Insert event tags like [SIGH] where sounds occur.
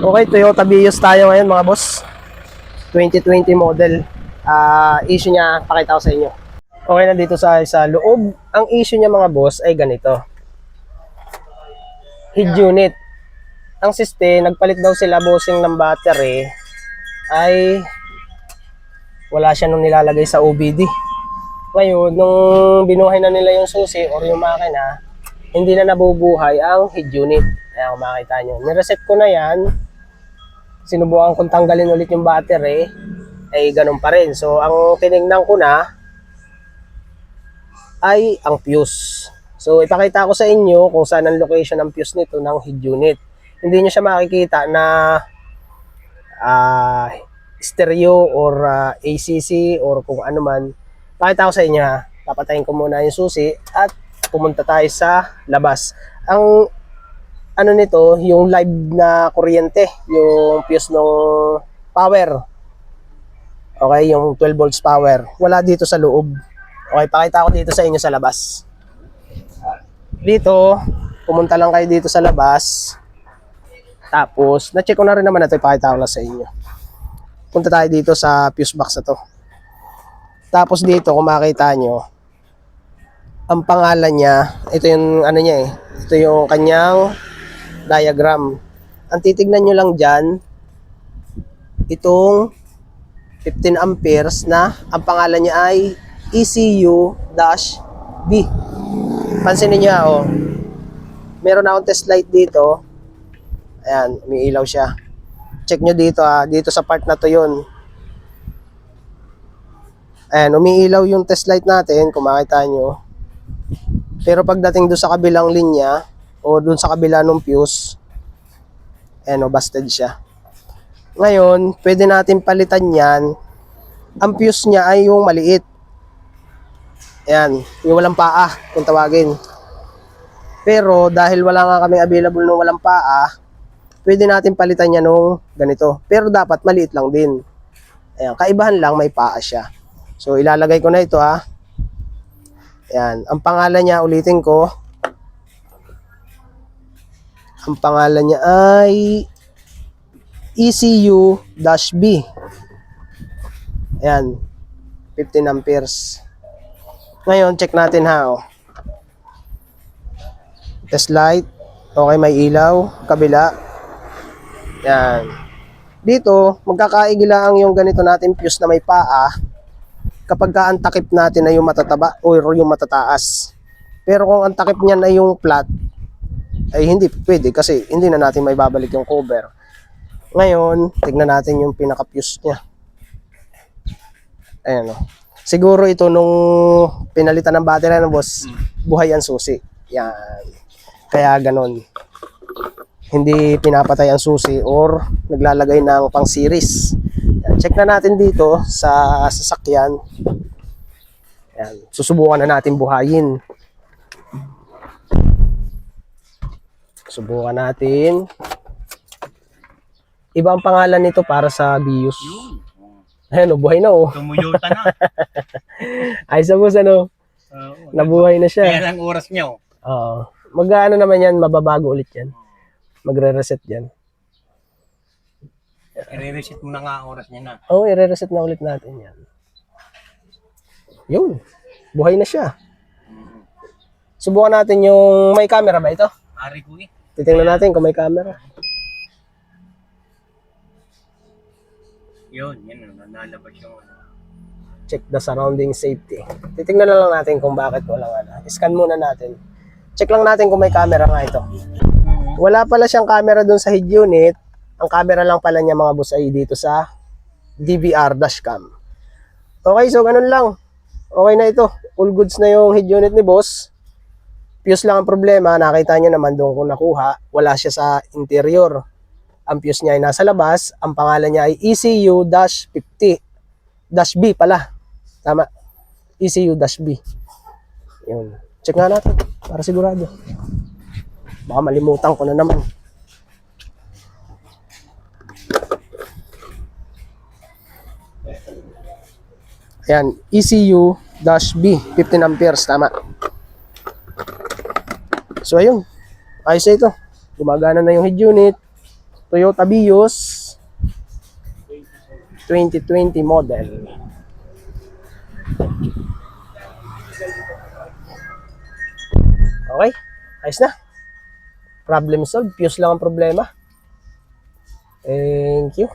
Okay, Toyota Vios tayo ngayon mga boss. 2020 model. Ah, issue niya, pakita ko sa inyo. Okay, nandito sa sa loob. Ang issue niya mga boss ay ganito. Head unit. Ang siste, nagpalit daw sila bossing ng battery ay wala siya nung nilalagay sa OBD. Ngayon, nung binuhay na nila yung susi or yung makina, hindi na nabubuhay ang head unit. Ayan, makita nyo. Nireset ko na yan. Sinubukan kong tanggalin ulit yung battery. Ay, ganun pa rin. So, ang tinignan ko na ay ang fuse. So, ipakita ko sa inyo kung saan ang location ng fuse nito ng head unit. Hindi nyo siya makikita na ah, stereo or ah, ACC or kung ano man. Pakita ko sa inyo ha. Papatayin ko muna yung susi at pumunta tayo sa labas. Ang ano nito, yung live na kuryente, yung fuse ng power. Okay, yung 12 volts power. Wala dito sa loob. Okay, pakita ko dito sa inyo sa labas. Dito, pumunta lang kayo dito sa labas. Tapos, na-check ko na rin naman na ito, ipakita ko lang sa inyo. Punta tayo dito sa fuse box na to. Tapos dito, kung makita nyo, ang pangalan niya, ito yung ano niya eh, ito yung kanyang diagram. Ang titignan nyo lang dyan, itong 15 amperes na ang pangalan niya ay ECU-B. Pansinin niyo oh. Meron akong test light dito. Ayan, umiilaw siya. Check nyo dito ah, dito sa part na to yun. Ayan, umiilaw yung test light natin, kung makita nyo. Pero pagdating doon sa kabilang linya, o doon sa kabila ng fuse, ayan o, busted siya. Ngayon, pwede natin palitan yan. Ang fuse niya ay yung maliit. Ayan, yung walang paa, kung tawagin. Pero dahil wala nga kaming available ng walang paa, pwede natin palitan niya nung ganito. Pero dapat maliit lang din. Ayan, kaibahan lang may paa siya. So ilalagay ko na ito ha. Ayan, ang pangalan niya ulitin ko. Ang pangalan niya ay ECU-B. Ayan, 15 amperes. Ngayon, check natin ha. Oh. Test light. Okay, may ilaw. Kabila. Yan. Dito, magkakaigila ang yung ganito natin fuse na may paa kapag ka ang natin ay yung matataba o yung matataas. Pero kung ang takip niyan ay yung flat, ay hindi pwede kasi hindi na natin may babalik yung cover. Ngayon, tignan natin yung pinaka-fuse niya. Ayan o. Siguro ito nung pinalitan ng battery ng boss, buhay ang susi. Yan. Kaya ganon. Hindi pinapatay ang susi or naglalagay ng pang series. Yan. Check na natin dito sa sasakyan. Yan. Susubukan na natin buhayin. Subukan natin. Iba ang pangalan nito para sa Bios. Ayan, oh, buhay na oh. Tumuyota na. [LAUGHS] Ay, sa boss, ano, Oo. nabuhay na siya. Kaya lang oras niyo. Oo. Mag-ano naman yan, mababago ulit yan. Magre-reset yan. I-reset mo na nga oras niya na. Oo, oh, i-reset na ulit natin yan. Yun. Buhay na siya. Subukan natin yung may camera ba ito? Ari ko eh. Titingnan natin kung may camera. Yun, ano, Nalabas yung ano. Check the surrounding safety. Titingnan na lang natin kung bakit walang ano. Scan muna natin. Check lang natin kung may camera nga ito. Wala pala siyang camera dun sa head unit. Ang camera lang pala niya mga boss ay dito sa DVR dashcam. Okay, so ganun lang. Okay na ito. All goods na yung head unit ni boss. Fuse lang ang problema. Nakita niyo naman doon kung nakuha. Wala siya sa interior. Ang fuse niya ay nasa labas. Ang pangalan niya ay E ECU-50. Dash B pala. Tama. ECU-B. Yun. Check nga natin. Para sigurado. Baka malimutan ko na naman. Ayan, ECU-B, 15 amperes, tama. So ayun, ayos na ito. Gumagana na yung head unit. Toyota Vios 2020 model. Okay, ayos na. Problem solved. Fuse lang ang problema. Thank you.